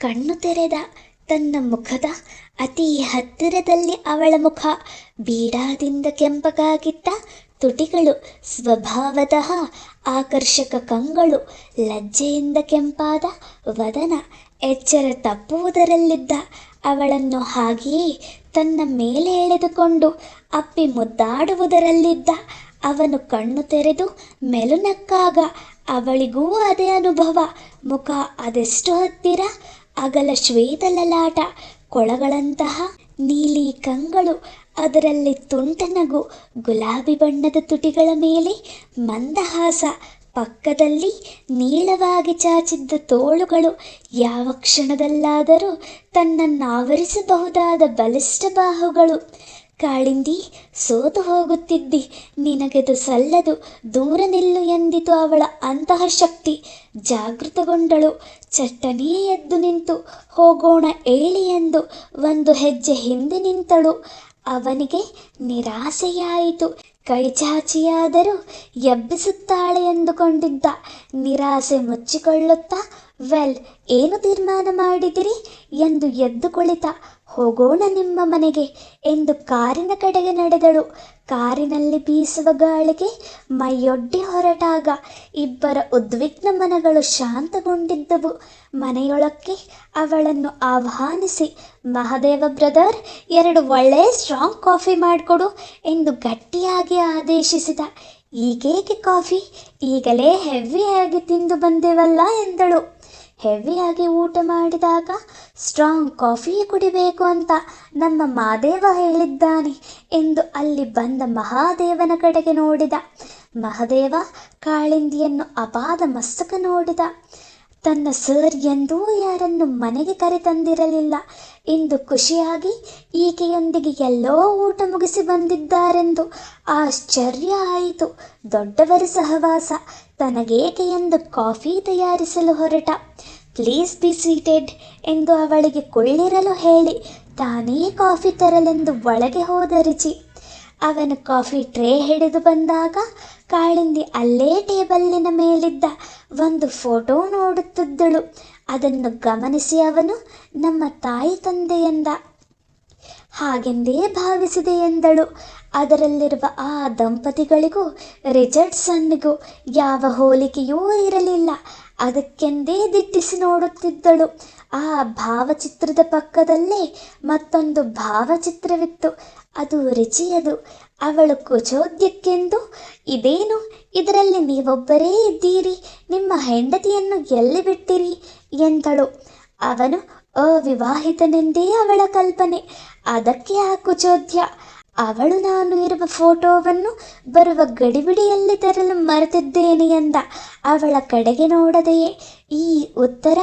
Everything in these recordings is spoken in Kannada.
ಕಣ್ಣು ತೆರೆದ ತನ್ನ ಮುಖದ ಅತಿ ಹತ್ತಿರದಲ್ಲಿ ಅವಳ ಮುಖ. ಬೀಡಾದಿಂದ ಕೆಂಪಗಾಗಿದ್ದ ತುಟಿಗಳು ಸ್ವಭಾವತಃ ಆಕರ್ಷಕ ಕಂಗಳು. ಲಜ್ಜೆಯಿಂದ ಕೆಂಪಾದ ವದನ ಎಚ್ಚರ ತಪ್ಪುವುದರಲ್ಲಿದ್ದ ಅವಳನ್ನು ಹಾಗೆಯೇ ತನ್ನ ಮೇಲೆ ಎಳೆದುಕೊಂಡು ಅಪ್ಪಿ ಮುದ್ದಾಡುವುದರಲ್ಲಿದ್ದ ಅವನು ಕಣ್ಣು ತೆರೆದು ಮೆಲುನಕ್ಕಾಗ ಅವಳಿಗೂ ಅದೇ ಅನುಭವ. ಮುಖ ಅದೆಷ್ಟು ಹತ್ತಿರ, ಅಗಲ ಶ್ವೇತ ಲಲಾಟ ಕೊಳಗಳಂತಹ ನೀಲಿ ಕಂಗಳು, ಅದರಲ್ಲಿ ತುಂಟನಗು ಗುಲಾಬಿ ಬಣ್ಣದ ತುಟಿಗಳ ಮೇಲೆ ಮಂದಹಾಸ, ಪಕ್ಕದಲ್ಲಿ ನೀಳವಾಗಿ ಚಾಚಿದ್ದ ತೋಳುಗಳು, ಯಾವ ಕ್ಷಣದಲ್ಲಾದರೂ ತನ್ನನ್ನು ಆವರಿಸಬಹುದಾದ ಬಲಿಷ್ಠ ಬಾಹುಗಳು. ಕಾಳಿಂದಿ, ಸೋತು ಹೋಗುತ್ತಿದ್ದಿ. ನಿನಗೆದು ಸಲ್ಲದು, ದೂರ ನಿಲ್ಲು ಎಂದಿತು ಅವಳ ಅಂತಹ ಶಕ್ತಿ. ಜಾಗೃತಗೊಂಡಳು, ಚಟ್ಟನೇ ಎದ್ದು ನಿಂತು. ಹೋಗೋಣ ಏಳಿ ಎಂದು ಒಂದು ಹೆಜ್ಜೆ ಹಿಂದೆ ನಿಂತಳು. ಅವನಿಗೆ ನಿರಾಸೆಯಾಯಿತು. ಕೈಚಾಚಿಯಾದರೂ ಎಬ್ಬಿಸುತ್ತಾಳೆ ಎಂದುಕೊಂಡಿದ್ದ. ನಿರಾಸೆ ಮುಚ್ಚಿಕೊಳ್ಳುತ್ತಾ, ವೆಲ್, ಏನು ತೀರ್ಮಾನ ಮಾಡಿದಿರಿ? ಎಂದು ಎದ್ದು ಕುಳಿತ. ಹೋಗೋಣ ನಿಮ್ಮ ಮನೆಗೆ ಎಂದು ಕಾರಿನ ಕಡೆಗೆ ನಡೆದಳು. ಕಾರಿನಲ್ಲಿ ಬೀಸುವ ಗಾಳಿಗೆ ಮೈಯೊಡ್ಡಿ ಹೊರಟಾಗ ಇಬ್ಬರ ಉದ್ವಿಗ್ನ ಮನಗಳು ಶಾಂತಗೊಂಡಿದ್ದವು. ಮನೆಯೊಳಕ್ಕೆ ಅವಳನ್ನು ಆಹ್ವಾನಿಸಿ, ಮಹಾದೇವ ಬ್ರದರ್, ಎರಡು ಒಳ್ಳೆಯ ಸ್ಟ್ರಾಂಗ್ ಕಾಫಿ ಮಾಡಿಕೊಡು ಎಂದು ಗಟ್ಟಿಯಾಗಿ ಆದೇಶಿಸಿದ. ಈಗೇಕೆ ಕಾಫಿ? ಈಗಲೇ ಹೆವಿಯಾಗಿ ತಿಂದು ಬಂದೆವಲ್ಲ ಎಂದಳು. ಹೆವಿಯಾಗಿ ಊಟ ಮಾಡಿದಾಗ ಸ್ಟ್ರಾಂಗ್ ಕಾಫಿ ಕುಡಿಬೇಕು ಅಂತ ನಮ್ಮ ಮಾದೇವ ಹೇಳಿದ್ದಾನೆ ಎಂದು ಅಲ್ಲಿ ಬಂದ ಮಹಾದೇವನ ಕಡೆಗೆ ನೋಡಿದ. ಮಹಾದೇವ ಕಾಳಿಂದಿಯನ್ನು ಅಪಾದ ಮಸ್ತಕ ನೋಡಿದ. ತನ್ನ ಸರ್ ಎಂದೂ ಯಾರನ್ನು ಮನೆಗೆ ಕರೆತಂದಿರಲಿಲ್ಲ. ಇಂದು ಖುಷಿಯಾಗಿ ಈಕೆಯೊಂದಿಗೆ ಎಲ್ಲೋ ಊಟ ಮುಗಿಸಿ ಬಂದಿದ್ದಾರೆಂದು ಆಶ್ಚರ್ಯ ಆಯಿತು. ದೊಡ್ಡವರ ಸಹವಾಸ ತನಗೇಕೆ ಎಂದು ಕಾಫಿ ತಯಾರಿಸಲು ಹೊರಟ. ಪ್ಲೀಸ್ ಬಿ ಸೀಟೆಡ್ ಎಂದು ಅವಳಿಗೆ ಕೊಳ್ಳಿರಲು ಹೇಳಿ, ತಾನೇ ಕಾಫಿ ತರಲೆಂದು ಒಳಗೆ ಹೋದ ರುಚಿ. ಅವನು ಕಾಫಿ ಟ್ರೇ ಹಿಡಿದು ಬಂದಾಗ ಕಾಳಿಂದಿ ಅಲ್ಲೇ ಟೇಬಲ್ಲಿನ ಮೇಲಿದ್ದ ಒಂದು ಫೋಟೋ ನೋಡುತ್ತಿದ್ದಳು. ಅದನ್ನು ಗಮನಿಸಿ ಅವನು, ನಮ್ಮ ತಾಯಿ ತಂದೆ ಎಂದ ಹಾಗೆಂದೇ ಭಾವಿಸಿದೆ ಎಂದಳು. ಅದರಲ್ಲಿರುವ ಆ ದಂಪತಿಗಳಿಗೂ, ರಿಚರ್ಡ್ಸನ್ನಿಗೂ ಯಾವ ಹೋಲಿಕೆಯೂ ಇರಲಿಲ್ಲ. ಅದಕ್ಕೆಂದೇ ದಿಟ್ಟಿಸಿ ನೋಡುತ್ತಿದ್ದಳು. ಆ ಭಾವಚಿತ್ರದ ಪಕ್ಕದಲ್ಲೇ ಮತ್ತೊಂದು ಭಾವಚಿತ್ರವಿತ್ತು. ಅದು ರುಚಿಯದು. ಅವಳು ಕುಚೋದ್ಯಕ್ಕೆಂದು, ಇದೇನು? ಇದರಲ್ಲಿ ನೀವೊಬ್ಬರೇ ಇದ್ದೀರಿ. ನಿಮ್ಮ ಹೆಂಡತಿಯನ್ನು ಎಲ್ಲಿ ಬಿಟ್ಟಿರಿ? ಎಂದಳು. ಅವನು ಅವಿವಾಹಿತನೆಂದೇ ಅವಳ ಕಲ್ಪನೆ. ಅದಕ್ಕೆ ಆ ಕುಚೋದ್ಯ. ಅವಳು ನಾನು ಇರುವ ಫೋಟೋವನ್ನು ಬರುವ ಗಡಿಬಿಡಿಯಲ್ಲಿ ತರಲು ಮರೆತಿದ್ದೇನೆ ಎಂದ. ಅವಳ ಕಡೆಗೆ ನೋಡದೆಯೇ? ಈ ಉತ್ತರ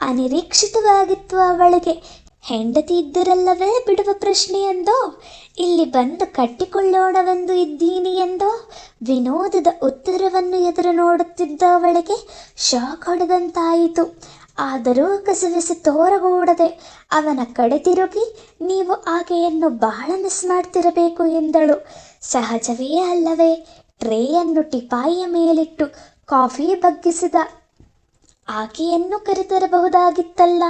ಅನಿರೀಕ್ಷಿತವಾಗಿತ್ತು ಅವಳಿಗೆ. ಹೆಂಡತಿ ಇದ್ದರಲ್ಲವೇ ಬಿಡುವ ಪ್ರಶ್ನೆ ಎಂದೋ? ಇಲ್ಲಿ ಬಂದು ಕಟ್ಟಿಕೊಳ್ಳೋಣವೆಂದು ಇದ್ದೀನಿ ಎಂದೋ? ವಿನೋದದ ಉತ್ತರವನ್ನು ಎದುರು ನೋಡುತ್ತಿದ್ದ ಅವಳಿಗೆ ಶಾಕ್ ಹೊಡೆದಂತಾಯಿತು. ಆದರೂ ಕಸವಿಸಿ ತೋರಗೂಡದೆ ಅವನ ಕಡೆ ತಿರುಗಿ ನೀವು ಆಕೆಯನ್ನು ಬಹಳ ಮಿಸ್ ಮಾಡ್ತಿರಬೇಕು ಎಂದಳು. ಸಹಜವೇ ಅಲ್ಲವೇ, ಟ್ರೇಯನ್ನು ಟಿಪಾಯಿಯ ಮೇಲಿಟ್ಟು ಕಾಫಿ ಬಗ್ಗಿಸಿದ ಆಕೆಯನ್ನು ಕರೆತರಬಹುದಾಗಿತ್ತಲ್ಲ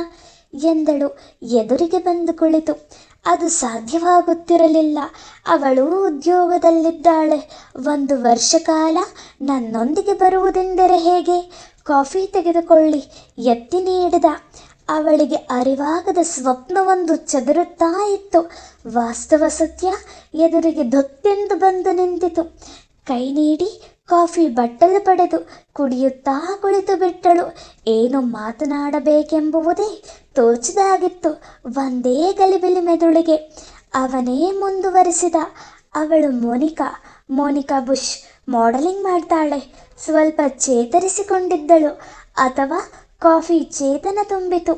ಎಂದಳು. ಎದುರಿಗೆ ಬಂದು ಕುಳಿತು, ಅದು ಸಾಧ್ಯವಾಗುತ್ತಿರಲಿಲ್ಲ. ಅವಳು ಉದ್ಯೋಗದಲ್ಲಿದ್ದಾಳೆ. ಒಂದು ವರ್ಷ ಕಾಲ ನನ್ನೊಂದಿಗೆ ಬರುವುದೆಂದರೆ ಹೇಗೆ? ಕಾಫಿ ತೆಗೆದುಕೊಳ್ಳಿ. ಎತ್ತಿ ನೀಡಿದ. ಅವಳಿಗೆ ಅರಿವಾಗದ ಸ್ವಪ್ನವೊಂದು ಚದುರುತ್ತಾ ಇತ್ತು ವಾಸ್ತವ ಸತ್ಯ ಎದುರಿಗೆ ದೊತ್ತೆಂದು ಬಂದು ನಿಂತಿತು. ಕೈ ನೀಡಿ ಕಾಫಿ ಬಟ್ಟಲು ಪಡೆದು ಕುಡಿಯುತ್ತಾ ಕುಳಿತು ಬಿಟ್ಟಳು. ಏನು ಮಾತನಾಡಬೇಕೆಂಬುವುದೇ ತೋಚದಾಗಿತ್ತು. ಒಂದೇ ಗಲಿಬಿಲಿ ಮೆದುಳಿಗೆ ಅವನೇ ಮುಂದುವರಿಸಿದ. ಅವಳು ಮೋನಿಕಾ. ಮೋನಿಕಾ ಬುಷ್, ಮಾಡೆಲಿಂಗ್ ಮಾಡ್ತಾಳೆ. ಸ್ವಲ್ಪ ಚೇತರಿಸಿಕೊಂಡಿದ್ದಳು. ಅಥವಾ ಕಾಫಿ ಚೇತನ ತುಂಬಿತು.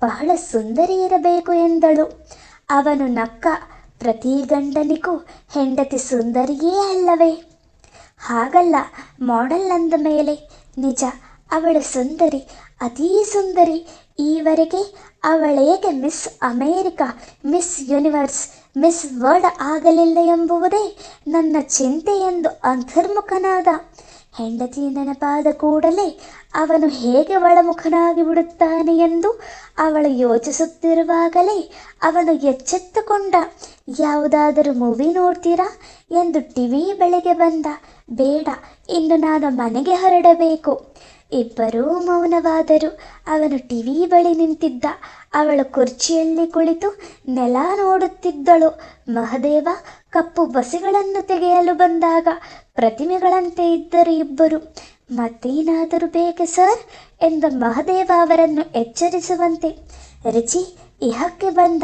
ಬಹಳ ಸುಂದರಿ ಇರಬೇಕು ಎಂದಳು. ಅವನು ನಕ್ಕ, ಪ್ರತಿ ಗಂಡನಿಗೂ ಹೆಂಡತಿ ಸುಂದರಿಯೇ ಅಲ್ಲವೇ? ಹಾಗಲ್ಲ ಮಾಡೆಲ್ ಅಂದ ಮೇಲೆ. ನಿಜ, ಅವಳು ಸುಂದರಿ, ಅತೀ ಸುಂದರಿ. ಈವರೆಗೆ ಅವಳೇಗೆ Miss America Miss Universe Miss World ಆಗಲಿಲ್ಲ ಎಂಬುವುದೇ ನನ್ನ ಚಿಂತೆ ಎಂದು ಅಂತರ್ಮುಖನಾದ ಹೆಂಡತಿ ನೆನಪಾದ ಕೂಡಲೇ ಅವನು ಹೇಗೆ ಒಳಮುಖನಾಗಿ ಬಿಡುತ್ತಾನೆ ಎಂದು ಅವಳು ಯೋಚಿಸುತ್ತಿರುವಾಗಲೇ ಅವನು ಎಚ್ಚೆತ್ತುಕೊಂಡ, ಯಾವುದಾದರೂ ಮೂವಿ ನೋಡ್ತೀರಾ? ಎಂದು ಟಿವಿ ಬೆಳಗ್ಗೆ ಬಂದ, ಬೇಡ, ಇನ್ನು ನಾನು ಮನೆಗೆ ಹೊರಡಬೇಕು. ಇಬ್ಬರೂ ಮೌನವಾದರು. ಅವನು ಟಿವಿ ಬಳಿ ನಿಂತಿದ್ದ, ಅವಳು ಕುರ್ಚಿಯಲ್ಲಿ ಕುಳಿತು ನೆಲ ನೋಡುತ್ತಿದ್ದಳು. ಮಹದೇವ ಕಪ್ಪು ಬಸಿಗಳನ್ನು ತೆಗೆಯಲು ಬಂದಾಗ ಪ್ರತಿಮೆಗಳಂತೆ ಇದ್ದರು ಇಬ್ಬರು. ಮತ್ತೇನಾದರೂ ಬೇಕೆ, ಸರ್? ಎಂದ ಮಹದೇವ ಅವರನ್ನು ಎಚ್ಚರಿಸುವಂತೆ. ರುಚಿ, ಇಹಕ್ಕೆ ಬಂದ.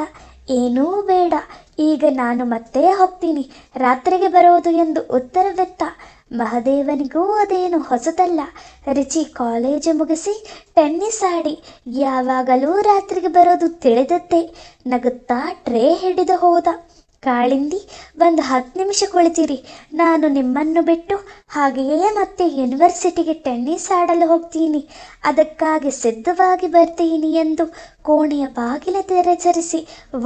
ಏನೂ ಬೇಡ. ಈಗ ನಾನು ಮತ್ತೆ ಹೋಗ್ತೀನಿ. ರಾತ್ರಿಗೆ ಬರೋದು ಎಂದು ಉತ್ತರವೆತ್ತ ಮಹದೇವನಿಗೂ ಅದೇನು ಹೊಸದಲ್ಲ ರುಚಿ ಕಾಲೇಜು ಮುಗಿಸಿ ಟೆನ್ನಿಸ್ ಆಡಿ. ಯಾವಾಗಲೂ ರಾತ್ರಿಗೆ ಬರೋದು ತಿಳಿದದ್ದೇ. ನಗುತ್ತಾ ಟ್ರೇ ಹಿಡಿದು ಹೋದ. ಕಾಳಿಂದಿ, ಒಂದು ಹತ್ತು ನಿಮಿಷ ಕುಳಿತಿರಿ. ನಾನು ನಿಮ್ಮನ್ನು ಬಿಟ್ಟು ಹಾಗೆಯೇ ಮತ್ತೆ ಯೂನಿವರ್ಸಿಟಿಗೆ ಟೆನ್ನಿಸ್ ಆಡಲು ಹೋಗ್ತೀನಿ. ಅದಕ್ಕಾಗಿ ಸಿದ್ಧವಾಗಿ ಬರ್ತೀನಿ ಎಂದು ಕೋಣೆಯ ಬಾಗಿಲ ತೆರೆಚರಿಸಿ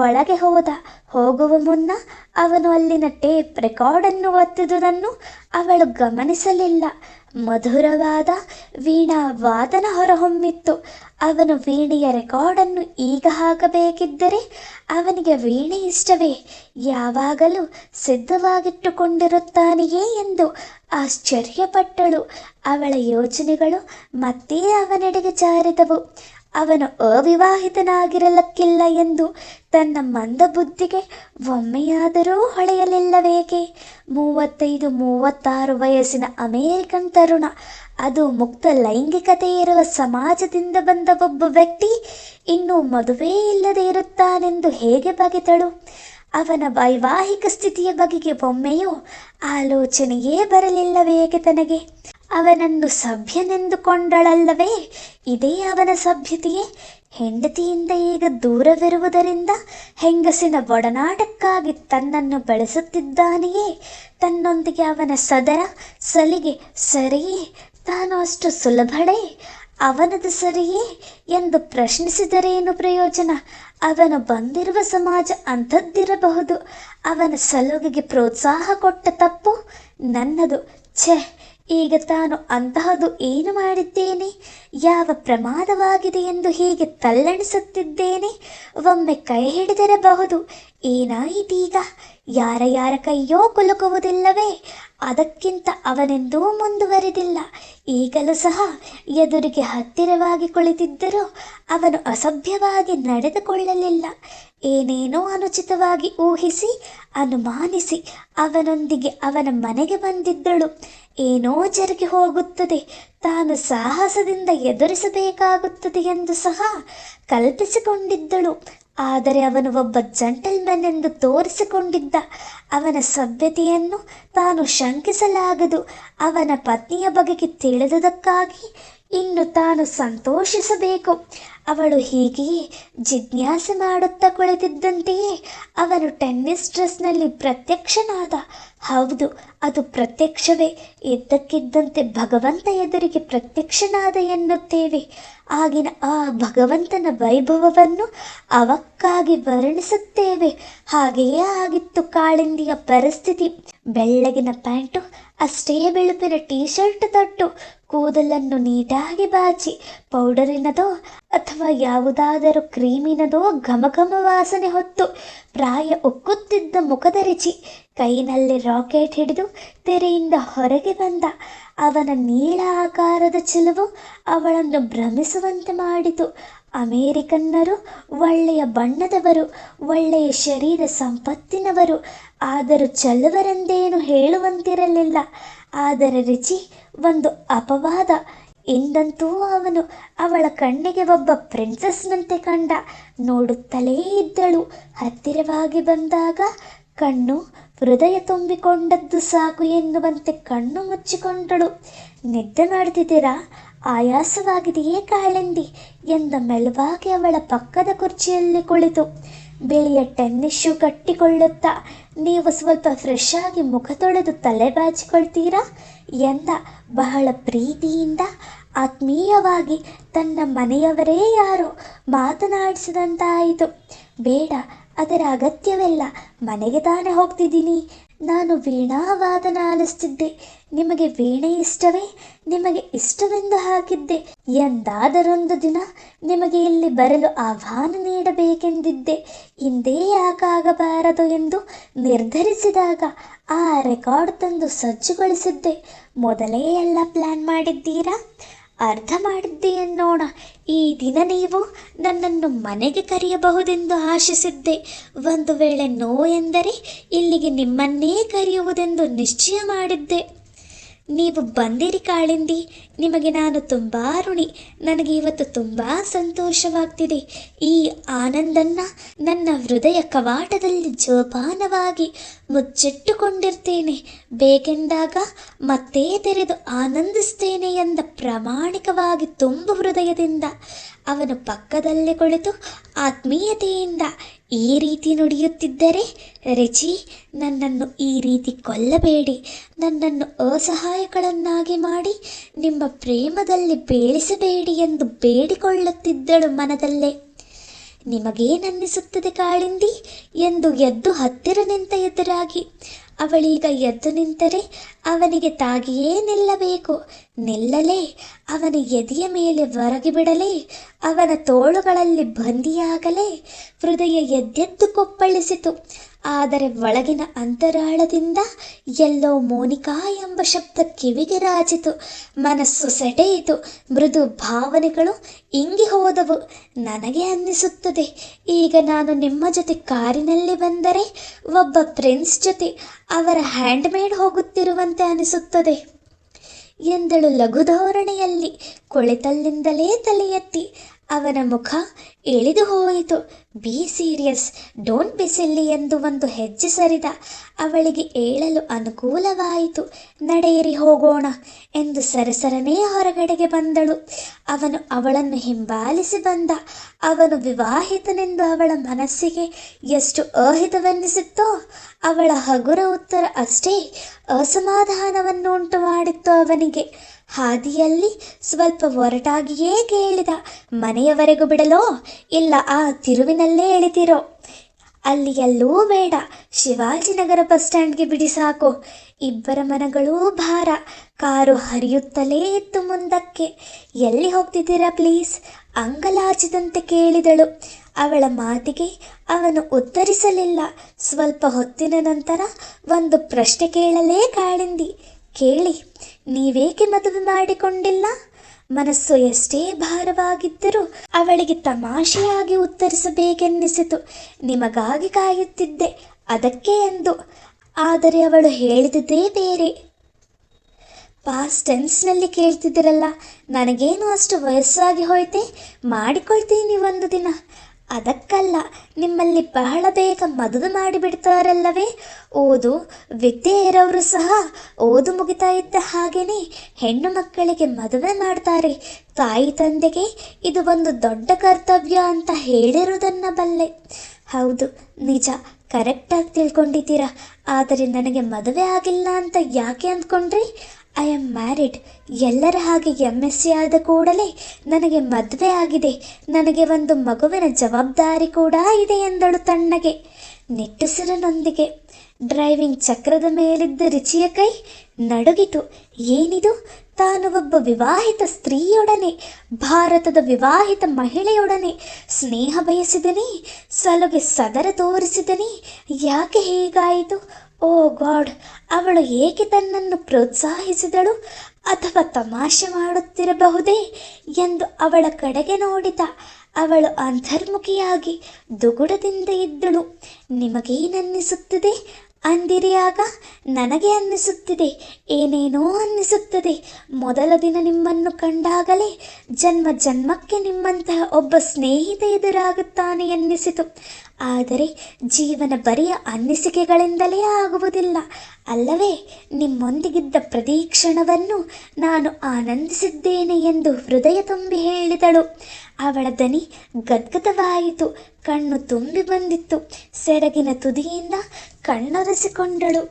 ಒಳಗೆ ಹೋದ. ಹೋಗುವ ಮುನ್ನ ಅವನು ಅಲ್ಲಿನ ಟೇಪ್ ರೆಕಾರ್ಡನ್ನು ಒತ್ತಿದುದನ್ನು ಅವಳು ಗಮನಿಸಲಿಲ್ಲ. ಮಧುರವಾದ ವೀಣಾ ವಾದನ ಹೊರಹೊಮ್ಮಿತ್ತು. ಅವನು ವೀಣೆಯ ರೆಕಾರ್ಡನ್ನು ಈಗ ಹಾಕಬೇಕಿದ್ದರೆ ಅವನಿಗೆ ವೀಣೆ ಇಷ್ಟವೇ. ಯಾವಾಗಲೂ ಸಿದ್ಧವಾಗಿಟ್ಟುಕೊಂಡಿರುತ್ತಾನೆಯೇ ಎಂದು ಆಶ್ಚರ್ಯಪಟ್ಟಳು. ಅವಳ ಯೋಚನೆಗಳು ಮತ್ತೆ ಅವನೆಡೆಗೆ ಜಾರಿದವು. ಅವನು ಅವಿವಾಹಿತನಾಗಿರಲಕ್ಕಿಲ್ಲ ಎಂದು ತನ್ನ ಮಂದ ಬುದ್ಧಿಗೆ ಒಮ್ಮೆಯಾದರೂ ಹೊಳೆಯಲಿಲ್ಲವೇಕೆ? ಮೂವತ್ತೈದು, ಮೂವತ್ತಾರು ವಯಸ್ಸಿನ ಅಮೇರಿಕನ್ ತರುಣ, ಅದು ಮುಕ್ತ ಲೈಂಗಿಕತೆ ಇರುವ ಸಮಾಜದಿಂದ ಬಂದ ಒಬ್ಬ ವ್ಯಕ್ತಿ ಇನ್ನೂ ಮದುವೆ ಇಲ್ಲದೆ ಇರುತ್ತಾನೆಂದು ಹೇಗೆ ಬಗೆತಳು? ಅವನ ವೈವಾಹಿಕ ಸ್ಥಿತಿಯ ಬಗೆಗೆ ಒಮ್ಮೆಯೂ ಆಲೋಚನೆಯೇ ಬರಲಿಲ್ಲವೇಕೆ ತನಗೆ? ಅವನನ್ನು ಸಭ್ಯನೆಂದುಕೊಂಡಳಲ್ಲವೇ? ಇದೇ ಅವನ ಸಭ್ಯತೆಯೇ? ಹೆಂಡತಿಯಿಂದ ಈಗ ದೂರವಿರುವುದರಿಂದ ಹೆಂಗಸಿನ ಒಡನಾಟಕ್ಕಾಗಿ ತನ್ನನ್ನು ಬಳಸುತ್ತಿದ್ದಾನೆಯೇ? ತನ್ನೊಂದಿಗೆ ಅವನ ಸದರ ಸಲಿಗೆ ಸರಿಯೇ? ತಾನು ಅಷ್ಟು ಸುಲಭಳೆ? ಅವನದು ಸರಿಯೇ? ಎಂದು ಪ್ರಶ್ನಿಸಿದರೇನು ಪ್ರಯೋಜನ? ಅವನು ಬಂದಿರುವ ಸಮಾಜ ಅಂಥದ್ದಿರಬಹುದು. ಅವನ ಸಲುಗೆಗೆ ಪ್ರೋತ್ಸಾಹ ಕೊಟ್ಟ ತಪ್ಪು ನನ್ನದು. ಛೆ ಈಗ ತಾನು ಅಂತಹದು ಏನು ಮಾಡಿದ್ದೇನೆ? ಯಾವ ಪ್ರಮಾದವಾಗಿದೆ ಎಂದು ಹೀಗೆ ತಲ್ಲಣಿಸುತ್ತಿದ್ದೇನೆ? ಒಮ್ಮೆ ಕೈ ಹಿಡಿದಿರಬಹುದು. ಏನಾಯಿತೀಗ? ಯಾರ ಯಾರ ಕೈಯೋ ಕುಲುಕುವುದಿಲ್ಲವೇ? ಅದಕ್ಕಿಂತ ಅವನೆಂದೂ ಮುಂದುವರೆದಿಲ್ಲ. ಈಗಲೂ ಸಹ ಎದುರಿಗೆ ಹತ್ತಿರವಾಗಿ ಕುಳಿತಿದ್ದರೂ ಅವನು ಅಸಭ್ಯವಾಗಿ ನಡೆದುಕೊಳ್ಳಲಿಲ್ಲ. ಏನೇನೋ ಅನುಚಿತವಾಗಿ ಊಹಿಸಿ, ಅನುಮಾನಿಸಿ ಅವನೊಂದಿಗೆ ಅವನ ಮನೆಗೆ ಬಂದಿದ್ದಳು. ಏನೋ ಜರುಗಿ ಹೋಗುತ್ತದೆ. ತಾನು ಸಾಹಸದಿಂದ ಎದುರಿಸಬೇಕಾಗುತ್ತದೆ ಎಂದು ಸಹ ಕಲ್ಪಿಸಿಕೊಂಡಿದ್ದಳು. ಆದರೆ ಅವನು ಒಬ್ಬ ಜಂಟಲ್ಮನ್ ಎಂದು ತೋರಿಸಿಕೊಂಡಿದ್ದ. ಅವನ ಸಭ್ಯತೆಯನ್ನು ತಾನು ಶಂಕಿಸಲಾಗದು. ಅವನ ಪತ್ನಿಯ ಬಗೆಗೆ ತಿಳಿದುದಕ್ಕಾಗಿ ಇನ್ನು ತಾನು ಸಂತೋಷಿಸಬೇಕು. ಅವಳು ಹೀಗೆಯೇ ಜಿಜ್ಞಾಸೆ ಮಾಡುತ್ತಾ ಕುಳಿತಿದ್ದಂತೆಯೇ ಅವನು ಟೆನ್ನಿಸ್ ಡ್ರೆಸ್ನಲ್ಲಿ ಪ್ರತ್ಯಕ್ಷನಾದ. ಹೌದು, ಅದು ಪ್ರತ್ಯಕ್ಷವೇ. ಇದ್ದಕ್ಕಿದ್ದಂತೆ ಭಗವಂತ ಎದುರಿಗೆ ಪ್ರತ್ಯಕ್ಷನಾದ ಎನ್ನುತ್ತೇವೆ. ಆಗಿನ ಆ ಭಗವಂತನ ವೈಭವವನ್ನು ಅವಕ್ಕಾಗಿ ವರ್ಣಿಸುತ್ತೇವೆ. ಹಾಗೆಯೇ ಆಗಿತ್ತು ಕಾಳಿಂದಿಯ ಪರಿಸ್ಥಿತಿ. ಬೆಳ್ಳಗಿನ ಪ್ಯಾಂಟು, ಅಷ್ಟೇ ಬೆಳುಪಿನ ಟೀ ಶರ್ಟ್ ತೊಟ್ಟು, ಕೂದಲನ್ನು ನೀಟಾಗಿ ಬಾಚಿ, ಪೌಡರಿನದೋ ಅಥವಾ ಯಾವುದಾದರೂ ಕ್ರೀಮಿನದೋ ಘಮಘಮ ವಾಸನೆ ಹೊತ್ತು ಪ್ರಾಯ ಉಕ್ಕುತ್ತಿದ್ದ ಮುಖದ ಕೈನಲ್ಲಿ ರಾಕೆಟ್ ಹಿಡಿದು ತೆರೆಯಿಂದ ಹೊರಗೆ ಬಂದ ಅವನ ನೀಳ ಆಕಾರದ ಚೆಲುವು ಅವಳನ್ನು ಭ್ರಮಿಸುವಂತೆ ಮಾಡಿತು. ಅಮೇರಿಕನ್ನರು, ಒಳ್ಳೆಯ ಬಣ್ಣದವರು, ಒಳ್ಳೆಯ ಶರೀರ ಸಂಪತ್ತಿನವರು. ಆದರೂ ಚೆಲುವರೆಂದೇನು ಹೇಳುವಂತಿರಲಿಲ್ಲ. ಆದರೆ ರುಚಿ ಒಂದು ಅಪವಾದ. ಎಂದಂತೂ ಅವನು ಅವಳ ಕಣ್ಣಿಗೆ ಒಬ್ಬ ಪ್ರಿನ್ಸಸ್ನಂತೆ ಕಂಡ. ನೋಡುತ್ತಲೇ ಇದ್ದಳು. ಹತ್ತಿರವಾಗಿ ಬಂದಾಗ ಕಣ್ಣು ಹೃದಯ ತುಂಬಿಕೊಂಡದ್ದು ಸಾಕು ಎನ್ನುವಂತೆ ಕಣ್ಣು ಮುಚ್ಚಿಕೊಂಡಳು. ನಿದ್ದೆ ಮಾಡ್ತಿದ್ದೀರಾ? ಆಯಾಸವಾಗಿದೆಯೇ ಕಾಳೆಂದಿ, ಎಂದ ಮೆಲುವಾಗಿ ಅವಳ ಪಕ್ಕದ ಕುರ್ಚಿಯಲ್ಲಿ ಕುಳಿತು. ಬಿಳಿಯ ಟೆನ್ನಿಶು ಕಟ್ಟಿಕೊಳ್ಳುತ್ತಾ, ನೀವು ಸ್ವಲ್ಪ ಫ್ರೆಶ್ ಆಗಿ ಮುಖ ತೊಳೆದು ತಲೆ ಬಾಚಿಕೊಳ್ತೀರಾ? ಎಂದ ಬಹಳ ಪ್ರೀತಿಯಿಂದ, ಆತ್ಮೀಯವಾಗಿ ತನ್ನ ಮನೆಯವರೇ ಯಾರೋ ಮಾತನಾಡಿಸಿದಂತಾಯಿತು. ಬೇಡ, ಅದರ ಅಗತ್ಯವೆಲ್ಲ ಮನೆಗೆ ತಾನೇ ಹೋಗ್ತಿದ್ದೀನಿ. ನಾನು ವೀಣಾವಾದನ ಆಲಿಸ್ತಿದ್ದೆ ನಿಮಗೆ ವೀಣೆ ಇಷ್ಟವೇ? ನಿಮಗೆ ಇಷ್ಟವೆಂದು ಹಾಕಿದ್ದೆ ಎಂದಾದರೊಂದು ದಿನ ನಿಮಗೆ ಇಲ್ಲಿ ಬರಲು ಆಹ್ವಾನ ನೀಡಬೇಕೆಂದಿದ್ದೆ. ಹಿಂದೇ ಯಾಕಾಗಬಾರದು ಎಂದು ನಿರ್ಧರಿಸಿದಾಗ ಆ ರೆಕಾರ್ಡ್ ತಂದು ಸಜ್ಜುಗೊಳಿಸಿದ್ದೆ. ಮೊದಲೇ ಎಲ್ಲ ಪ್ಲ್ಯಾನ್ ಮಾಡಿದ್ದೀರಾ? ಅರ್ಥ ಮಾಡಿದ್ದೆ ಎನ್ನೋಣ ಈ ದಿನ ನೀವು ನನ್ನನ್ನು ಮನೆಗೆ ಕರೆಯಬಹುದೆಂದು ಆಶಿಸಿದ್ದೆ. ಒಂದು ವೇಳೆ ನೋ ಎಂದರೆ ಇಲ್ಲಿಗೆ ನಿಮ್ಮನ್ನೇ ಕರೆಯುವುದೆಂದು ನಿಶ್ಚಯ ಮಾಡಿದ್ದೆ. ನೀವು ಬಂದಿರಿ ಕಾಳಿಂದಿ, ನಿಮಗೆ ನಾನು ತುಂಬ ಋಣಿ. ನನಗೆ ಇವತ್ತು ತುಂಬ ಸಂತೋಷವಾಗ್ತಿದೆ. ಈ ಆನಂದನ್ನ ನನ್ನ ಹೃದಯ ಕವಾಟದಲ್ಲಿ ಜೋಪಾನವಾಗಿ ಮುಚ್ಚಿಟ್ಟುಕೊಂಡಿರ್ತೇನೆ. ಬೇಕೆಂದಾಗ ಮತ್ತೆ ತೆರೆದು ಆನಂದಿಸ್ತೇನೆ ಎಂದ ಪ್ರಾಮಾಣಿಕವಾಗಿ ತುಂಬು ಹೃದಯದಿಂದ, ಅವನು ಪಕ್ಕದಲ್ಲಿ ಕುಳಿತು ಆತ್ಮೀಯತೆಯಿಂದ ಈ ರೀತಿ ನುಡಿಯುತ್ತಿದ್ದರೆ ರಿಚಿ, ನನ್ನನ್ನು ಈ ರೀತಿ ಕೊಲ್ಲಬೇಡಿ. ನನ್ನನ್ನು ಅಸಹಾಯಗಳನ್ನಾಗಿ ಮಾಡಿ ನಿಮ್ಮ ಪ್ರೇಮದಲ್ಲಿ ಬೇಳಿಸಬೇಡಿ ಎಂದು ಬೇಡಿಕೊಳ್ಳುತ್ತಿದ್ದಳು ಮನದಲ್ಲೇ. ನಿಮಗೇನನ್ನಿಸುತ್ತದೆ ಕಾಳಿಂದಿ ಎಂದು ಎದ್ದು ಹತ್ತಿರ ನಿಂತ ಎದುರಾಗಿ ಅವಳೀಗ ಎದ್ದು ನಿಂತರೆ ಅವನಿಗೆ ತಾಗಿಯೇ ನಿಲ್ಲಬೇಕು. ನಿಲ್ಲಲೇ ಅವನ ಎದೆಯ ಮೇಲೆ ಹೊರಗೆ ಬಿಡಲೇ ಅವನ ತೋಳುಗಳಲ್ಲಿ ಬಂದಿಯಾಗಲೇ ಹೃದಯ ಎದ್ದೆದ್ದು ಕೊಪ್ಪಳಿಸಿತು. ಆದರೆ ಒಳಗಿನ ಅಂತರಾಳದಿಂದ ಎಲ್ಲೋ ಮೋನಿಕಾ ಎಂಬ ಶಬ್ದ ಕಿವಿಗೆ ರಾಜಿತು ಮನಸ್ಸು ಸೆಟೆಯಿತು, ಮೃದು ಭಾವನೆಗಳು ಇಂಗಿ ಹೋದವು. ನನಗೆ ಅನ್ನಿಸುತ್ತದೆ, ಈಗ ನಾನು ನಿಮ್ಮ ಜೊತೆ ಕಾರಿನಲ್ಲಿ ಬಂದರೆ ಒಬ್ಬ ಪ್ರಿನ್ಸ್ ಜೊತೆ ಅವರ ಹ್ಯಾಂಡ್ಮೇಡ್ ಹೋಗುತ್ತಿರುವಂತೆ ಅನಿಸುತ್ತದೆ ಎಂದಳು ಲಘು ಧೋರಣೆಯಲ್ಲಿ ಕುಳಿತಲ್ಲಿಂದಲೇ ತಲೆ ಎತ್ತಿ ಅವನ ಮುಖ ಇಳಿದು ಹೋಯಿತು. Be serious, don't be silly ಎಂದು ಒಂದು ಹೆಜ್ಜೆ ಸರಿದ. ಅವಳಿಗೆ ಏಳಲು ಅನುಕೂಲವಾಯಿತು. ನಡೆಯಿರಿ, ಹೋಗೋಣ ಎಂದು ಸರಸರನೇ ಹೊರಗಡೆಗೆ ಬಂದಳು. ಅವನು ಅವಳನ್ನು ಹಿಂಬಾಲಿಸಿ ಬಂದ. ಅವನು ವಿವಾಹಿತನೆಂದು ಅವಳ ಮನಸ್ಸಿಗೆ ಎಷ್ಟು ಅಹಿತವೆನ್ನಿಸಿತ್ತೋ, ಅವಳ ಹಗುರ ಉತ್ತರ ಅಷ್ಟೇ ಅಸಮಾಧಾನವನ್ನು ಉಂಟು ಮಾಡಿತ್ತು ಅವನಿಗೆ. ಹಾದಿಯಲ್ಲಿ ಸ್ವಲ್ಪ ಒರಟಾಗಿಯೇ ಕೇಳಿದ, ಮನೆಯವರೆಗೂ ಬಿಡಲೋ ಇಲ್ಲ ಆ ತಿರುವಿನಲ್ಲೇ ಇಳಿತಿರೋ ಅಲ್ಲಿ ಎಲ್ಲೂ ಬೇಡ ಶಿವಾಜಿನಗರ ಬಸ್ ಸ್ಟ್ಯಾಂಡ್ಗೆ ಬಿಡಿ ಸಾಕು. ಇಬ್ಬರ ಮನಗಳೂ ಭಾರ, ಕಾರು ಹರಿಯುತ್ತಲೇ ಇತ್ತು ಮುಂದಕ್ಕೆ. ಎಲ್ಲಿ ಹೋಗ್ತಿದ್ದೀರಾ ಪ್ಲೀಸ್? ಅಂಗಲಾಚಿದಂತೆ ಕೇಳಿದಳು. ಅವಳ ಮಾತಿಗೆ ಅವನು ಉತ್ತರಿಸಲಿಲ್ಲ. ಸ್ವಲ್ಪ ಹೊತ್ತಿನ ನಂತರ ಒಂದು ಪ್ರಶ್ನೆ ಕೇಳಲೇ ಕಾಳಿಂದಿ. ಕೇಳಿ ನೀವೇಕೆ ಮದುವೆ ಮಾಡಿಕೊಂಡಿಲ್ಲ? ಮನಸ್ಸು ಎಷ್ಟೇ ಭಾರವಾಗಿದ್ದರೂ ಅವಳಿಗೆ ತಮಾಷೆಯಾಗಿ ಉತ್ತರಿಸಬೇಕೆನ್ನಿಸಿತು. ನಿಮಗಾಗಿ ಕಾಯುತ್ತಿದ್ದೆ, ಅದಕ್ಕೆ ಎಂದು. ಆದರೆ ಅವಳು ಹೇಳಿದುದೇ ಬೇರೆ. ಪಾಸ್ಟ್ ಟೆನ್ಸ್ನಲ್ಲಿ ಕೇಳ್ತಿದ್ದೀರಲ್ಲ, ನನಗೇನು ಅಷ್ಟು ವಯಸ್ಸಾಗಿ ಹೋಯ್ತೆ? ಮಾಡಿಕೊಳ್ತೀನಿ ಒಂದು ದಿನ. ಅದಕ್ಕಲ್ಲ ನಿಮ್ಮಲ್ಲಿ ಬಹಳ ಬೇಗ ಮದುವೆ ಮಾಡಿಬಿಡ್ತಾರಲ್ಲವೇ? ಓದು ವಿದ್ಯೆ ಇರೋರು ಸಹ ಓದು ಮುಗಿತಾ ಇದ್ದ ಹಾಗೆಯೇ ಹೆಣ್ಣು ಮಕ್ಕಳಿಗೆ ಮದುವೆ ಮಾಡ್ತಾರೆ. ತಾಯಿ ತಂದೆಗೆ ಇದು ಒಂದು ದೊಡ್ಡ ಕರ್ತವ್ಯ ಅಂತ ಹೇಳಿರೋದನ್ನ ಬಲ್ಲೆ. ಹೌದು, ನಿಜ. ಕರೆಕ್ಟಾಗಿ ತಿಳ್ಕೊಂಡಿದ್ದೀರಾ? ಆದರೆ ನನಗೆ ಮದುವೆ ಆಗಿಲ್ಲ ಅಂತ ಯಾಕೆ ಅಂದ್ಕೊಂಡ್ರಿ? ಐ ಆಮ್ ಮ್ಯಾರಿಡ್ ಎಲ್ಲರ ಹಾಗೆ ಎಂ ಎಸ್ ಸಿ ಆದ ಕೂಡಲೇ ನನಗೆ ಮದುವೆ ಆಗಿದೆ. ನನಗೆ ಒಂದು ಮಗುವಿನ ಜವಾಬ್ದಾರಿ ಕೂಡ ಇದೆ ಎಂದಳು ತಣ್ಣಗೆ. ನಿಟ್ಟುಸಿರನೊಂದಿಗೆ. ಡ್ರೈವಿಂಗ್ ಚಕ್ರದ ಮೇಲಿದ್ದ ರುಚಿಯ ಕೈ ನಡುಗಿತು. ಏನಿದು? ತಾನು ಒಬ್ಬ ವಿವಾಹಿತ ಸ್ತ್ರೀಯೊಡನೆ, ಭಾರತದ ವಿವಾಹಿತ ಮಹಿಳೆಯೊಡನೆ ಸ್ನೇಹ ಬಯಸಿದನೇ, ಸಲುಗೆ ಸದರ ತೋರಿಸಿದನೇ, ಯಾಕೆ ಹೀಗಾಯಿತು? ಓ ಗಾಡ್, ಅವಳು ಏಕೆ ತನ್ನನ್ನು ಪ್ರೋತ್ಸಾಹಿಸಿದಳು ಅಥವಾ ತಮಾಷೆ ಮಾಡುತ್ತಿರಬಹುದೇ ಎಂದು ಅವಳ ಕಡೆಗೆ ನೋಡಿದ. ಅವಳು ಅಂತರ್ಮುಖಿಯಾಗಿ ದುಗುಡದಿಂದ ಇದ್ದಳು. ನಿಮಗೇನನ್ನಿಸುತ್ತದೆ? ಅಂದಿರಿ ನನಗೆ ಅನ್ನಿಸುತ್ತಿದೆ, ಏನೇನೋ ಅನ್ನಿಸುತ್ತದೆ. ಮೊದಲ ದಿನ ನಿಮ್ಮನ್ನು ಕಂಡಾಗಲೇ ಜನ್ಮ ಜನ್ಮಕ್ಕೆ ನಿಮ್ಮಂತಹ ಒಬ್ಬ ಸ್ನೇಹಿತ ಎದುರಾಗುತ್ತಾನೆ ಎನ್ನಿಸಿತು. ಆದರೆ ಜೀವನ ಬರಿಯ ಅನ್ನಿಸಿಕೆಗಳಿಂದಲೇ ಆಗುವುದಿಲ್ಲ. ಅಲ್ಲವೇ, ನಿಮ್ಮೊಂದಿಗಿದ್ದ ಪ್ರದೀಕ್ಷಣವನ್ನು ನಾನು ಆನಂದಿಸಿದ್ದೇನೆ ಎಂದು ಹೃದಯ ತುಂಬಿ ಹೇಳಿದಳು. ಅವಳ ದನಿ ಗದ್ಗದವಾಯಿತು, ಕಣ್ಣು ತುಂಬಿ ಬಂದಿತ್ತು. ಸೆರಗಿನ ತುದಿಯಿಂದ ಕಣ್ಣೊರೆಸಿಕೊಂಡಳು.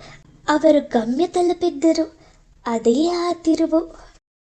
ಅವರು ಗಮ್ಯ ತಲುಪಿದ್ದರು. ಅದೇ ಆ ತಿರುವು.